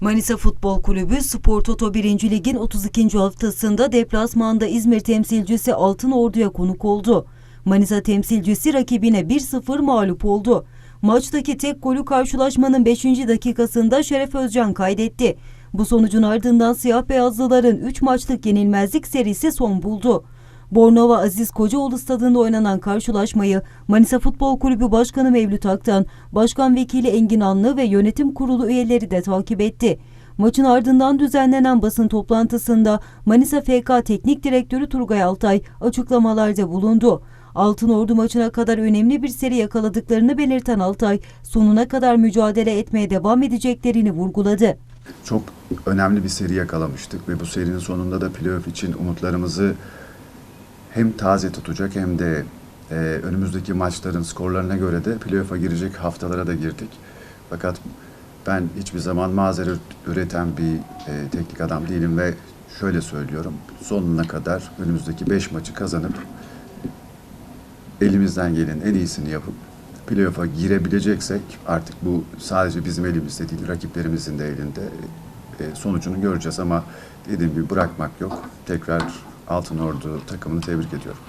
Manisa Futbol Kulübü Spor Toto 1. Lig'in 32. haftasında deplasmanda İzmir temsilcisi Altın Ordu'ya konuk oldu. Manisa temsilcisi rakibine 1-0 mağlup oldu. Maçtaki tek golü karşılaşmanın 5. dakikasında Şeref Özcan kaydetti. Bu sonucun ardından siyah beyazlıların 3 maçlık yenilmezlik serisi son buldu. Bornova Aziz Kocaoğlu stadında oynanan karşılaşmayı Manisa Futbol Kulübü Başkanı Mevlüt Aktan, Başkan Vekili Engin Anlı ve yönetim kurulu üyeleri de takip etti. Maçın ardından düzenlenen basın toplantısında Manisa FK Teknik Direktörü Turgay Altay açıklamalarda bulundu. Altın Ordu maçına kadar önemli bir seri yakaladıklarını belirten Altay, sonuna kadar mücadele etmeye devam edeceklerini vurguladı. Çok önemli bir seri yakalamıştık ve bu serinin sonunda da playoff için umutlarımızı hem taze tutacak hem de e, önümüzdeki maçların skorlarına göre de playoff'a girecek haftalara da girdik. Fakat ben hiçbir zaman mazeret üreten bir e, teknik adam değilim ve şöyle söylüyorum. Sonuna kadar önümüzdeki 5 maçı kazanıp elimizden gelen en iyisini yapıp playoff'a girebileceksek artık bu sadece bizim elimizde değil rakiplerimizin de elinde e, sonucunu göreceğiz ama dediğim gibi bırakmak yok. Tekrar Altın Ordu takımını tebrik ediyorum.